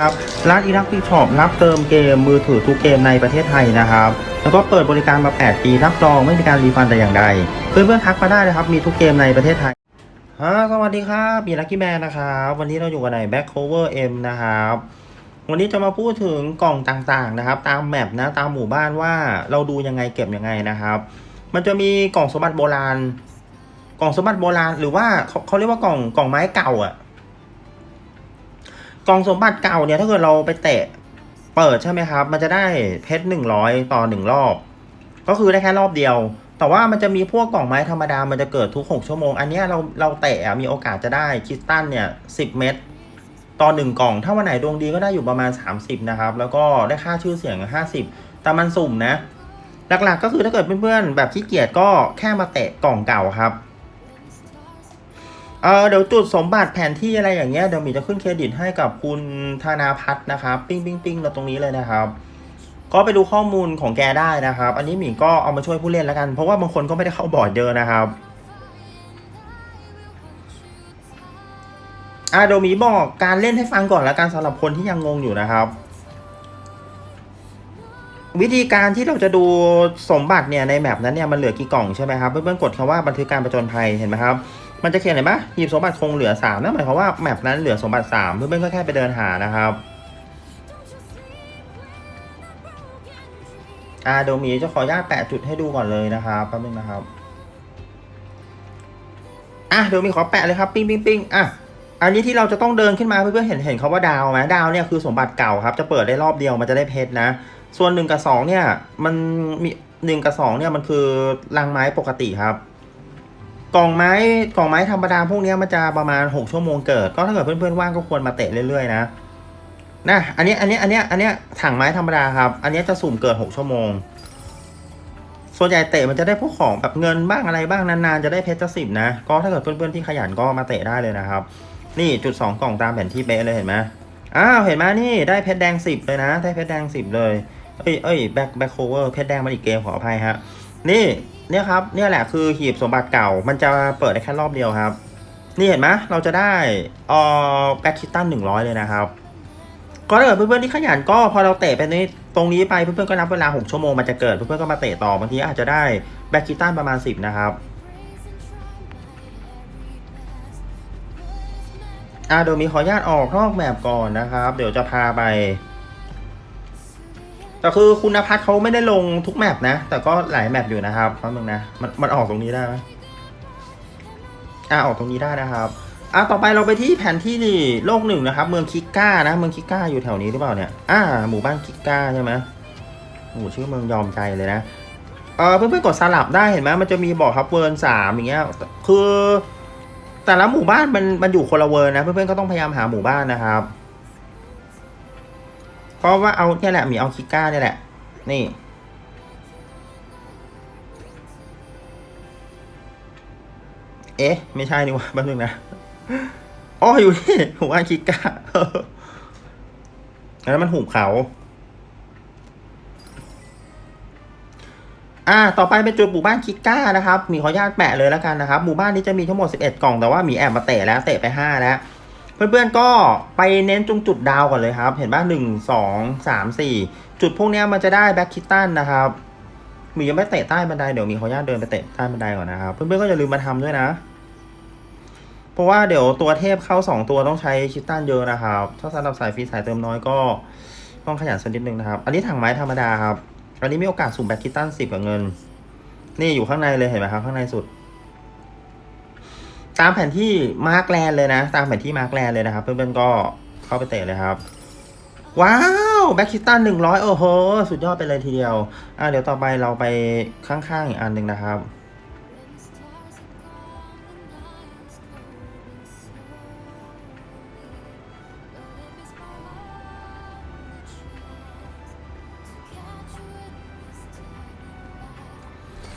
ครับร้านอีรักที่ช็อปรับเติมเกมมือถือทุกเกมในประเทศไทยนะครับ แล้วก็เปิดบริการมา 8 ปีรับรองไม่มีการรีฟันแต่อย่างใด เพื่อนๆทักมาได้นะครับ มีทุกเกมในประเทศไทยฮะสวัสดีครับมีลักกี้แมนนะครับ วันนี้เราอยู่กันใน Back Cover M นะครับ วันนี้จะมาพูดถึงกล่องต่างๆนะครับ ตามแมปนะตามหมู่บ้านว่าเราดูยังไงเก็บยังไงนะครับ มันจะมีกล่องสมบัติโบราณ กล่องสมบัติโบราณ หรือว่าเขาเขาเรียกว่ากล่องกล่องไม้เก่าอะ กล่องสมบัติเก่าเนี่ยถ้าเกิดเราไปเตะเปิดใช่ไหมครับ มันจะได้เพชรหนึ่งร้อยต่อหนึ่งรอบ ก็คือได้แค่รอบเดียว แต่ว่ามันจะมีพวกกล่องไม้ธรรมดา มันจะเกิดทุกหกชั่วโมง อันนี้เราเราเตะมีโอกาสจะได้คริสตัลเนี่ยสิบเม็ดต่อหนึ่งกล่อง ถ้าวันไหนดวงดีก็ได้อยู่ประมาณ 30 นะครับ แล้วก็ได้ค่าชื่อเสียง 50 แต่มันสุ่มนะ หลักๆก็คือถ้าเกิดเพื่อนๆแบบขี้เกียจก็แค่มาเตะกล่องเก่าครับ เออเดี๋ยวจุดสมบัติแผนที่อะไรอย่างเงี้ยเดี๋ยวหมีจะขึ้นเครดิตให้กับคุณธนาพัฒน์นะครับ ปิ้งปิ้งปิ้งเราตรงนี้เลยนะครับ ก็ไปดูข้อมูลของแกได้นะครับ อันนี้หมีก็เอามาช่วยผู้เล่นแล้วกัน เพราะว่าบางคนก็ไม่ได้เข้าบอร์ดเยอะนะครับอะเดี๋ยวหมีบอกการเล่นให้ฟังก่อนแล้วกันสำหรับคนที่ยังงงอยู่นะครับ วิธีการที่เราจะดูสมบัติเนี่ยในแมปนั้นเนี่ยมันเหลือกี่กล่องใช่ไหมครับเพื่อนๆกดคำว่าบันทึกการประจนภัยเห็นไหมครับ มันจะเขียนเห็นปะหีบสมบัติคงเหลือสามนั่นหมายความว่าแมปนั้นเหลือสมบัติสามเพื่อนๆก็แค่ไปเดินหานะครับอ่าเดี๋ยวมีจะขออนุญาตแปะจุดให้ดูก่อนเลยนะครับแป๊บนึงนะครับอะเดี๋ยวมีขอแปะเลยครับปิ้งปิ้งปิ้งอะอันนี้ที่เราจะต้องเดินขึ้นมาเพื่อนๆเห็นเห็นเขาว่าดาวไหมดาวเนี่ยคือสมบัติเก่าครับ จะเปิดได้รอบเดียวมันจะได้เพชรนะ ส่วนหนึ่งกับสองเนี่ยมันมีหนึ่งกับสองเนี่ยมันคือรังไม้ปกติครับ กล่องไม้กล่องไม้ธรรมดาพวกนี้มันจะประมาณหกชั่วโมงเกิด ก็ถ้าเกิดเพื่อนๆว่างก็ควรมาเตะเรื่อยๆนะนะอันนี้อันนี้อันนี้อันนี้ถังไม้ธรรมดาครับ อันนี้จะสุ่มเกิดหกชั่วโมง ส่วนใหญ่เตะมันจะได้พวกของแบบเงินบ้างอะไรบ้างนานๆจะได้เพชรจะสิบนะ ก็ถ้าเกิดเพื่อนๆที่ขยันก็มาเตะได้เลยนะครับ นี่จุดสองกล่องตามแผนที่เป๊ะเลยเห็นไหมอ้าวเห็นไหมนี่ได้เพชรแดงสิบเลยนะ ได้เพชรแดงสิบเลย เอ้ยเอ้ยแบ็คแบ็คโคเวอร์เพชรแดงมันอีกเกมขออภัยฮะนี่ เนี่ยครับเนี่ยแหละคือหีบสมบัติเก่า มันจะเปิดได้แค่รอบเดียวครับ นี่เห็นไหมเราจะได้ออแบ็คคิตตันหนึ่งร้อยเลยนะครับก็ถ้าเกิดเพื่อนๆที่ขยันก็พอเราเตะไปนี้ตรงนี้ไปเพื่อนๆก็นับเวลาหกชั่วโมงมันจะเกิดเพื่อนๆก็มาเตะต่อบางทีอาจจะได้แบ็คคิตตันประมาณสิบนะครับอ่าเดี๋ยวมีขออนุญาตออกนอกแมปก่อนนะครับ เดี๋ยวจะพาไป แต่คือคุณนภัทเขาไม่ได้ลงทุกแมปนะ แต่ก็หลายแมปอยู่นะครับแป๊บนึงนะ มันมันออกตรงนี้ได้ไหมอ่าออกตรงนี้ได้นะครับ อ่าต่อไปเราไปที่แผนที่นี่โลกหนึ่งนะครับ เมืองคิก้านะ เมืองคิก้าอยู่แถวนี้หรือเปล่าเนี่ย อ่า หมู่บ้านคิก้าใช่ไหมโอ้ชื่อเมืองยอมใจเลยนะ เออเพื่อนๆกดสลับได้เห็นไหมมันจะมีบอกครับเวิร์นสามอย่างเงี้ย คือ แต่ละหมู่บ้านมันมันอยู่คนละเวิร์นนะ เพื่อนๆก็ต้องพยายามหาหมู่บ้านนะครับ เพราะว่าเอาเนี่ยแหละมีเอาคิก้าเนี่ยแหละ นี่ เอ๊ะ ไม่ใช่นี่ว่าแป๊บนึงนะอ๋ออยู่นี่หมู่บ้านคิก้าอันนั้นมันหุบเขา อ่า ต่อไปเป็นจุดหมู่บ้านคิก้านะครับ มีขออนุญาตแปะเลยแล้วกันนะครับ หมู่บ้านนี้จะมีทั้งหมด 11 กล่อง แต่ว่ามีแอบมาเตะแล้ว เตะไป 5 แล้ว เพื่อนๆก็ไปเน้นตรงจุดดาวก่อนเลยครับ เห็นป่ะหนึ่งสองสามสี่จุดพวกนี้มันจะได้แบ็คคิตตันนะครับมียังไม่เตะใต้บันไดเดี๋ยวมีขออนุญาตเดินไปเตะใต้บันไดก่อนนะครับเพื่อนๆก็อย่าลืมมาทำด้วยนะ เพราะว่าเดี๋ยวตัวเทพเข้าสองตัวต้องใช้คิตตันเยอะนะครับ ถ้าสำหรับสายฟรีสายเติมน้อยก็ต้องขยันสักนิดนึงนะครับ อันนี้ถังไม้ธรรมดาครับ อันนี้มีโอกาสสุ่มแบ็คคิตตันสิบกับเงิน นี่อยู่ข้างในเลยเห็นไหมครับข้างในสุด ตามแผนที่มาร์กแลนเลยนะ ตามแผนที่มาร์กแลนเลยนะครับเพื่อนๆก็เข้าไปเตะเลยครับ ว้าวแบ็คคิตตันหนึ่งร้อยโอ้โห สุดยอดไปเลยทีเดียว อะเดี๋ยวต่อไปเราไปข้างๆอีกอันหนึ่งนะครับ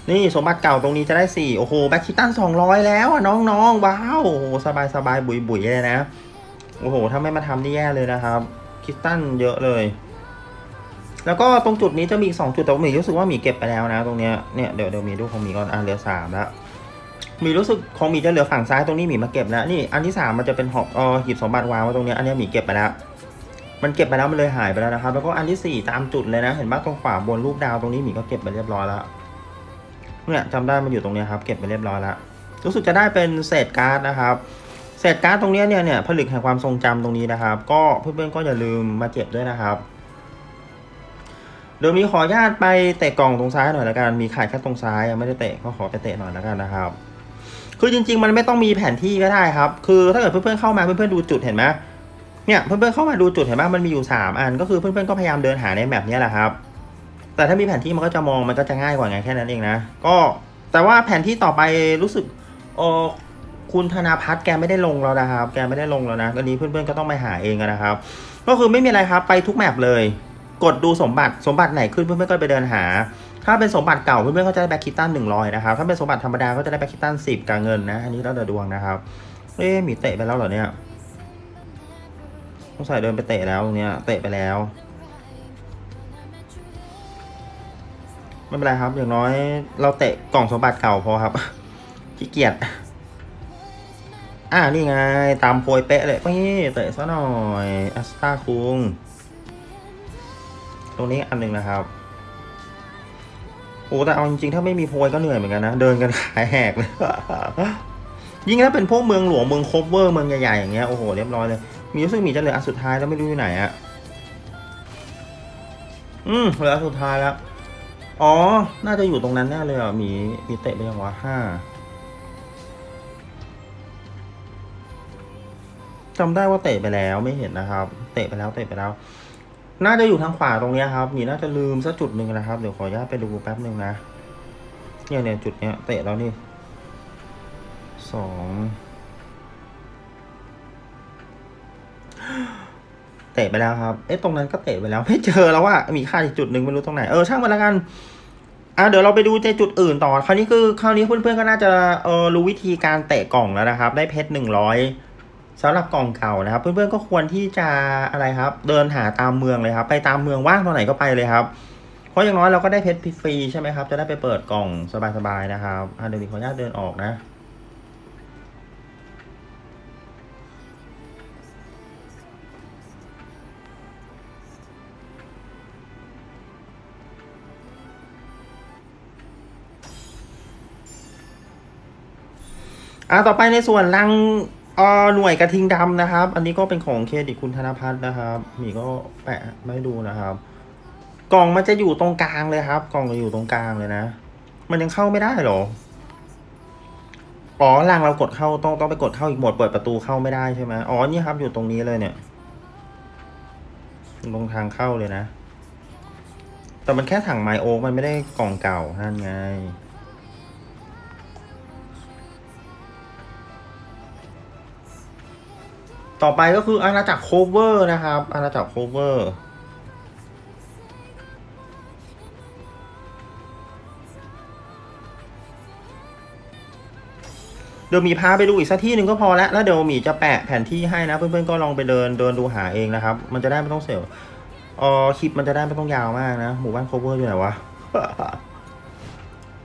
นี่สมบัติเก่าตรงนี้จะได้สี่โอ้โห แบ็คคิตตันสองร้อยแล้วอะน้องๆ ว้าว โอ้โห สบายสบายบุยบุยเลยนะ โอ้โห ถ้าไม่มาทำนี่แย่เลยนะครับ คิตตันเยอะเลย แล้วก็ตรงจุดนี้จะมีอีกสองจุด แต่ว่าหมีรู้สึกว่าหมีเก็บไปแล้วนะ ตรงเนี้ย เนี่ย เดี๋ยวเดี๋ยวมีดูของหมีก่อน อะเหลือสามแล้วหมีรู้สึกของหมีจะเหลือฝั่งซ้ายตรงนี้หมีมาเก็บแล้ว นี่ อันที่สามมันจะเป็นหอบเออหีบสมบัติวางไว้ตรงเนี้ย อันนี้หมีเก็บไปแล้ว มันเก็บไปแล้วมันเลยหายไปแล้วนะครับ แล้วก็อันที่สี่ตามจุดเลยนะ เห็นบ้างตรงขวาบนรูปดาวตรงนี้หมีก็เก็บไปเรียบร้อยแล้ว เนี่ยจำได้มันอยู่ตรงนี้ครับเก็บไปเรียบร้อยแล้วรู้สึกจะได้เป็นเศษการ์ดนะครับเศษการ์ดตรงนี้เนี่ยเนี่ยผลึกแห่งความทรงจำตรงนี้นะครับ ก็เพื่อนๆก็อย่าลืมมาเก็บด้วยนะครับเดี๋ยวมีขออนุญาตไปเตะกล่องตรงซ้ายหน่อยละกัน มีขายแค่ตรงซ้ายยังไม่ได้เตะก็ขอไปเตะหน่อยละกันนะครับ คือจริง ๆ มันไม่ต้องมีแผนที่ก็ได้ครับ คือถ้าเกิดเพื่อนๆเข้ามาเพื่อนๆดูจุดเห็นไหมเนี่ยเพื่อนๆเข้ามาดูจุดเห็นไหมมันมีอยู่สามอันก็คือเพื่อนๆก็พยายามเดินหาในแมปนี้แหละครับ แต่ถ้ามีแผนที่มันก็จะมองมันก็จะง่ายกว่าไงแค่นั้นเองนะ ก็แต่ว่าแผนที่ต่อไปรู้สึกเออคุณธนาพัฒน์แกไม่ได้ลงแล้วนะครับ แกไม่ได้ลงแล้วนะอันนี้เพื่อนๆก็ต้องไปหาเองนะครับ ก็คือไม่มีอะไรครับ ไปทุกแมปเลย กดดูสมบัติสมบัติไหนขึ้นเพื่อนๆก็ไปเดินหา ถ้าเป็นสมบัติเก่าเพื่อนๆก็จะได้แบ็คคิตตันหนึ่งร้อยนะครับ ถ้าเป็นสมบัติธรรมดาก็จะได้แบ็คคิตตันสิบกับเงินนะ อันนี้แล้วแต่ดวงนะครับเอ๊มีเตะไปแล้วเหรอเนี่ยต้องใส่เดินไปเตะแล้วเนี้ยเตะไปแล้ว ไม่เป็นไรครับ อย่างน้อยเราเตะกล่องสมบัติเก่าพอครับขี้เกียจอ่านี่ไง ตามโพยเป๊ะเลยนี่เตะซะหน่อยอัสตาคุง ตรงนี้อันหนึ่งนะครับโอ้แต่เอาจริงๆ ถ้าไม่มีโพยก็เหนื่อยเหมือนกันนะ เดินกันขายแหกเลยยิ่งถ้าเป็นพวกเมืองหลวงเมืองโคเวอร์เมืองใหญ่ๆอย่างเงี้ยโอ้โหเรียบร้อยเลย มีรู้สึกมีจะเหลืออันสุดท้ายแล้วไม่รู้อยู่ไหนอะอืมเหลืออันสุดท้ายแล้ว อ๋อ น่าจะอยู่ตรงนั้นแน่เลยอะมีมีเตะไปยังวะห้าจำได้ว่าเตะไปแล้วไม่เห็นนะครับ เตะไปแล้วเตะไปแล้ว น่าจะอยู่ทางขวาตรงนี้ครับมีน่าจะลืมสักจุดหนึ่งนะครับ เดี๋ยวขออนุญาตไปดูแป๊บหนึ่งนะเนี่ยเนี่ยจุดเนี้ยเตะแล้วนี่สอง เตะไปแล้วครับ เอ๊ะตรงนั้นก็เตะไปแล้ว ไม่เจอแล้วว่ามีค่าอีกจุดหนึ่งไม่รู้ตรงไหน เออช่างมันละกัน อะเดี๋ยวเราไปดูในจุดอื่นต่อ คราวนี้คือคราวนี้เพื่อนๆก็น่าจะเออรู้วิธีการเตะกล่องแล้วนะครับ ได้เพชรหนึ่งร้อยสำหรับกล่องเก่านะครับ เพื่อนๆก็ควรที่จะอะไรครับ เดินหาตามเมืองเลยครับ ไปตามเมืองว่างตรงไหนก็ไปเลยครับ เพราะอย่างน้อยเราก็ได้เพชรฟรีใช่ไหมครับ จะได้ไปเปิดกล่องสบายๆนะครับอะเดี๋ยวมีขออนุญาตเดินออกนะ อ่าต่อไปในส่วนรังเอ่อหน่วยกระทิงดำนะครับ อันนี้ก็เป็นของเครดิตคุณธนพัฒน์นะครับมีก็แปะไม่ดูนะครับ กล่องมันจะอยู่ตรงกลางเลยครับ กล่องจะอยู่ตรงกลางเลยนะ มันยังเข้าไม่ได้เหรออ๋อรังเรากดเข้าต้องต้องไปกดเข้าอีกหมดเปิดประตูเข้าไม่ได้ใช่ไหมอ๋อนี่ครับอยู่ตรงนี้เลยเนี่ยตรงทางเข้าเลยนะ แต่มันแค่ถังไมโอ๊กมันไม่ได้กล่องเก่านั่นไง ต่อไปก็คืออาณาจักรโคเวอร์นะครับ อาณาจักรโคเวอร์เดี๋ยวมีพาไปดูอีกสักที่หนึ่งก็พอแล้ว แล้วเดี๋ยวมีจะแปะแผนที่ให้นะ เพื่อนๆก็ลองไปเดินเดินดูหาเองนะครับ มันจะได้ไม่ต้องเสียเออคลิปมันจะได้ไม่ต้องยาวมากนะ หมู่บ้านโคเวอร์อยู่ไหนวะ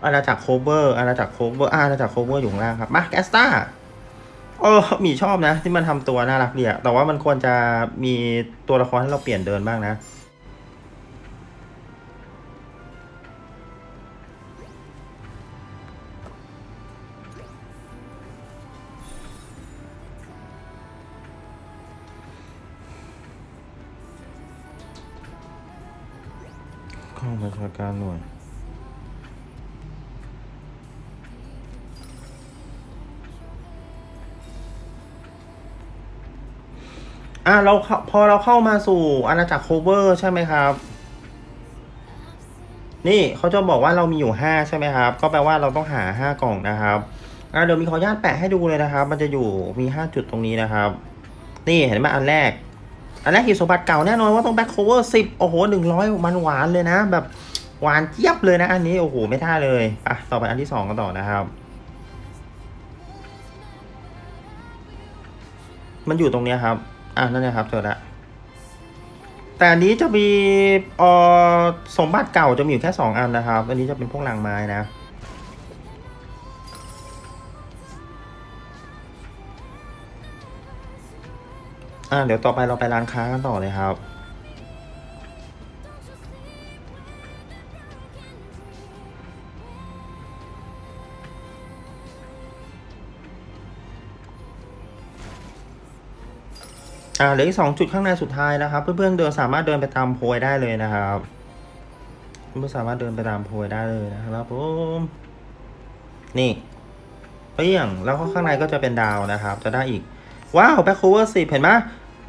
อาณาจักรโคเวอร์อาณาจักรโคเวอร์อาณาจักรโคเวอร์อยู่ข้างล่างครับ มาแกสตา เออหมีชอบนะ ที่มันทำตัวน่ารักดีอะแต่ว่ามันควรจะมีตัวละครให้เราเปลี่ยนเดินบ้างนะ ข้องประชาการหน่วย อะเราพอเราเข้ามาสู่อาณาจักรโคเวอร์ใช่ไหมครับ นี่เขาจะบอกว่าเรามีอยู่ห้าใช่ไหมครับ ก็แปลว่าเราต้องหาห้ากล่องนะครับอะเดี๋ยวมีขออนุญาตแปะให้ดูเลยนะครับ มันจะอยู่มีห้าจุดตรงนี้นะครับ นี่เห็นไหมอันแรก อันแรกหีบสมบัติเก่าแน่นอนว่าต้องแบ็คโคเวอร์สิบโอ้โหหนึ่งร้อยมันหวานเลยนะ แบบหวานเจี๊ยบเลยนะ อันนี้โอ้โหไม่ท่าเลยอะต่อไปอันที่สองกันต่อนะครับมันอยู่ตรงเนี้ยครับ อะนั่นนะครับเจอละแต่อันนี้จะมีออสมบัติเก่าจะมีอยู่แค่สองอันนะครับ อันนี้จะเป็นพวกหลังไม้นะอ่าเดี๋ยวต่อไปเราไปร้านค้ากันต่อเลยครับ อ่าเหลืออีกสองจุดข้างในสุดท้ายนะครับ เพื่อนๆเดินสามารถเดินไปตามโพยได้เลยนะครับเพื่อนๆสามารถเดินไปตามโพยได้เลยนะครับผมนี่เปี้ยงแล้วก็ข้างในก็จะเป็นดาวนะครับ จะได้อีก ว้าวแบ็คโคเวอร์สิเห็นไหม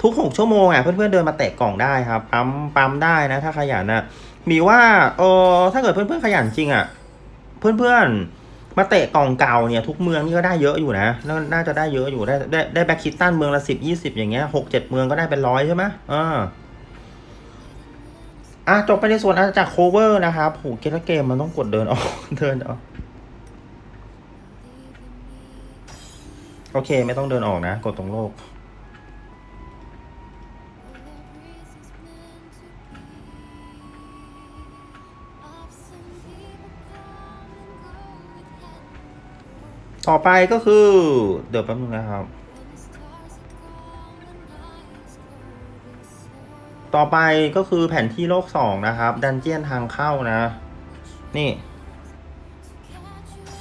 ทุกหกชั่วโมงอะเพื่อนๆเดินมาเตะกล่องได้ครับปั๊มปั๊มได้นะ ถ้าขยันนะมีว่าเออถ้าเกิดเพื่อนๆขยันจริงอะ เพื่อนๆ มาเตะกล่องเก่าเนี่ยทุกเมืองนี่ก็ได้เยอะอยู่นะน่าน่าจะได้เยอะอยู่ได้ได้ได้แบ็คคิตตันเมืองละสิบยี่สิบอย่างเงี้ยหกเจ็ดเมืองก็ได้เป็นร้อยใช่ไหมอ่าอะจบไปในส่วนอาณาจักรโคเวอร์นะครับโหเกมละเกมมันต้องกดเดินออกเดินออกโอเค ไม่ต้องเดินออกนะ กดตรงโลก ต่อไปก็คือ เดี๋ยวแป๊บนึงนะครับ ต่อไปก็คือแผนที่โลกสองนะครับ ดันเจียนทางเข้านะ นี่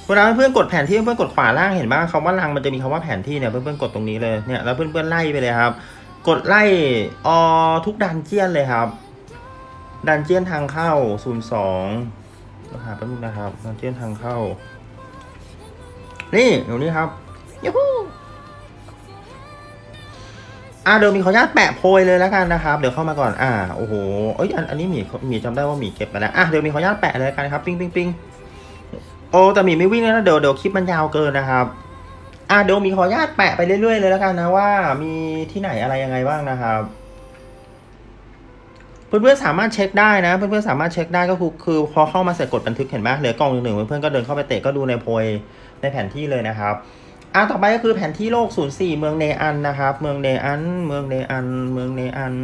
เวลาเพื่อนๆกดแผนที่เพื่อนๆกดขวาล่างเห็นบ้างคำว่าลังมันจะมีคำว่าแผนที่เนี่ยเพื่อนๆกดตรงนี้เลยเนี่ยแล้วเพื่อนๆไล่ไปเลยครับ กดไล่ออทุกดันเจียนเลยครับ ดันเจียนทางเข้าศูนย์สองหาแป๊บนึงนะครับ ดันเจียนทางเข้า นี่ตรงนี้ครับยูฮูอ่าเดี๋ยวมีขออนุญาตแปะโพยเลยแล้วกันนะครับ เดี๋ยวเข้ามาก่อน อ่า โอ้โห เอ้ย อัน อันนี้หมีหมีจำได้ว่าหมีเก็บไปแล้วอะเดี๋ยวมีขออนุญาตแปะเลยแล้วกันครับ ปิ้งปิ้งปิ้งโอ้ แต่หมีไม่วิ่งแล้วนะเดี๋ยวเดี๋ยวคลิปมันยาวเกินนะครับ อะเดี๋ยวมีขออนุญาตแปะไปเรื่อยๆเลยแล้วกันนะว่า มีที่ไหนอะไรยังไงบ้างนะครับเพื่อนๆสามารถเช็คได้นะ เพื่อนๆสามารถเช็คได้ก็คือคือพอเข้ามาเสร็จกดบันทึกเห็นไหมเหลือกล่องหนึ่งเพื่อนๆก็เดินเข้าไปเตะก็ดูในโพย ในแผนที่เลยนะครับอะต่อไปก็คือแผนที่โลก 04 เมืองเนอันนะครับ เมืองเนอัน เมืองเนอัน เมืองเนอัน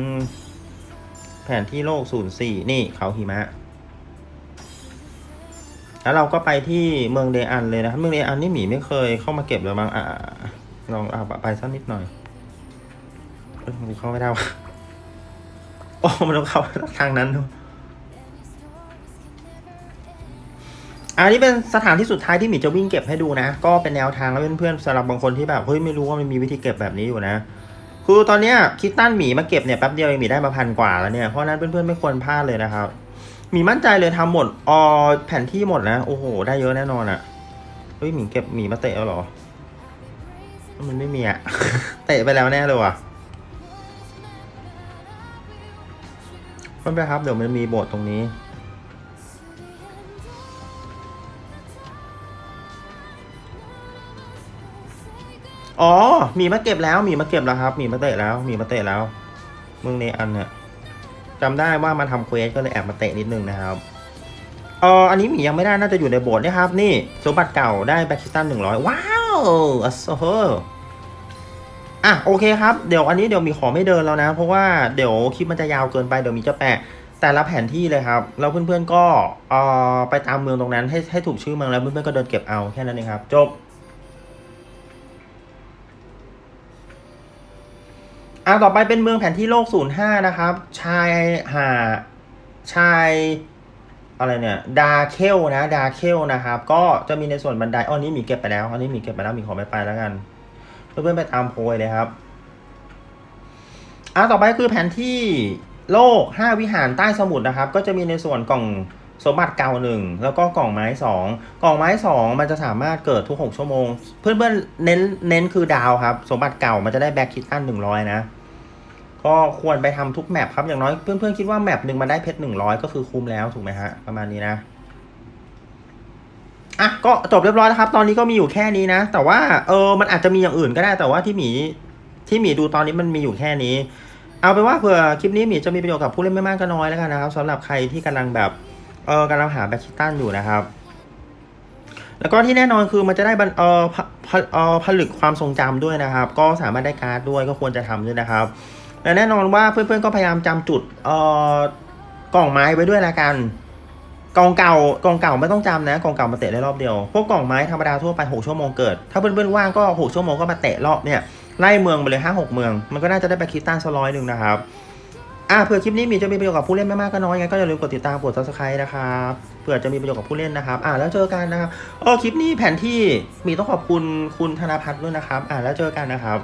แผนที่โลก 04 นี่เขาหิมะ แล้วเราก็ไปที่เมืองเดอันเลยนะครับ เมืองเดอันนี่หมีไม่เคยเข้ามาเก็บเลยมั้งอะลองเอาไปสักนิดหน่อยเอ้ยเข้าไม่ได้วะโอ้มันต้องเข้าทางนั้นด้วย อันนี้เป็นสถานที่สุดท้ายที่หมีจะวิ่งเก็บให้ดูนะ ก็เป็นแนวทางแล้วเพื่อนๆสำหรับบางคนที่แบบเฮ้ยไม่รู้ว่ามันมีวิธีเก็บแบบนี้อยู่นะ คือตอนเนี้ยคิดตั้นหมีมาเก็บเนี่ยแป๊บเดียวเองหมีได้มาพันกว่าแล้วเนี่ยเพราะนั้นเพื่อนๆไม่ควรพลาดเลยนะครับหมีมั่นใจเลยทำหมดออแผนที่หมดนะโอ้โห ได้เยอะแน่นอนอะ่ะเฮ้ยหมีเก็บหมีมาเตะแล้วหรอ มันไม่มีอะเตะไปแล้วแน่เลยว่ะไม่เป็นไรครับเดี๋ยวมันมีโบทตรงนี้ อ๋อ มีมาเก็บแล้ว มีมาเก็บแล้วครับ มีมาเตะแล้ว มีมาเตะแล้วเมืองเนอันเนี่ยจำได้ว่ามาทำเควสก็เลยแอบมาเตะนิดนึงนะครับเอออันนี้หมียังไม่ได้น่าจะอยู่ในโบสถ์นะครับ นี่สมบัติเก่าได้แบ็คคิสตันหนึ่งร้อยว้าวอัสโฮอะโอเคครับ เดี๋ยวอันนี้เดี๋ยวมีขอไม่เดินแล้วนะ เพราะว่าเดี๋ยวคลิปมันจะยาวเกินไปเดี๋ยวมีจะแปะแต่ละแผนที่เลยครับ แล้วเพื่อนๆก็เออไปตามเมืองตรงนั้นให้ให้ถูกชื่อเมืองแล้วเพื่อนๆก็เดินเก็บเอาแค่นั้นเองครับ จบ อ่าต่อไปเป็นเมืองแผนที่โลก 05 นะครับ ชายหาชายอะไรเนี่ยดาเคลนะดาเคลนะครับ ก็จะมีในส่วนบันไดอ๋อนี้มีเก็บไปแล้วอันนี้มีเก็บไปแล้วมีขอไม่ไปแล้วกันเพื่อนๆไปตามโพยเลยครับอ่าต่อไปคือแผนที่โลก 5 วิหารใต้สมุทรนะครับ ก็จะมีในส่วนกล่องสมบัติเก่าหนึ่งแล้วก็กล่องไม้สองกล่องไม้สองมันจะสามารถเกิดทุก 6 ชั่วโมง เพื่อนๆเน้นเน้นคือดาวครับ สมบัติเก่ามันจะได้แบ็คคิดอันหนึ่งร้อยนะ ก็ควรไปทำทุกแมปครับอย่างน้อยเพื่อนๆคิดว่าแมปหนึ่งมันได้เพชรหนึ่งร้อยก็คือคุ้มแล้วถูกไหมฮะประมาณนี้นะอะก็จบเรียบร้อยแล้วครับ ตอนนี้ก็มีอยู่แค่นี้นะ แต่ว่าเออมันอาจจะมีอย่างอื่นก็ได้แต่ว่าที่หมีที่หมีดูตอนนี้มันมีอยู่แค่นี้ เอาเป็นว่าเผื่อคลิปนี้หมีจะมีประโยชน์กับผู้เล่นไม่มากก็น้อยแล้วกันนะครับสำหรับใครที่กำลังแบบเออกำลังหาแบ็คคิตันอยู่นะครับ แล้วก็ที่แน่นอนคือมันจะได้บันเออผผเออผลึกความทรงจำด้วยนะครับ ก็สามารถได้การ์ดด้วยก็ควรจะทำด้วยนะครับ และแน่นอนว่าเพื่อนๆก็พยายามจำจุดเอ่อกล่องไม้ไว้ด้วยละกัน กล่องเก่ากล่องเก่าไม่ต้องจำนะกล่องเก่ามาเตะได้รอบเดียว พวกกล่องไม้ธรรมดาทั่วไป 6 ชั่วโมงเกิด ถ้าเพื่อนๆว่างก็ 6 ชั่วโมงก็มาเตะรอบเนี่ยไล่เมืองไปเลยห้าหกเมือง มันก็น่าจะได้ไปคิดตันสร้อยหนึ่งนะครับอ่าเผื่อคลิปนี้มีจะมีประโยชน์กับผู้เล่นไม่มากก็น้อยไงก็อย่าลืมกดติดตามกด subscribe นะครับเผื่อจะมีประโยชน์กับผู้เล่นนะครับ อ่าแล้วเจอกันนะครับอ๋อคลิปนี้แผนที่มีต้องขอบคุณคุณธนาพัฒน์ด้วยนะครับ อ่าแล้วเจอกันนะครับ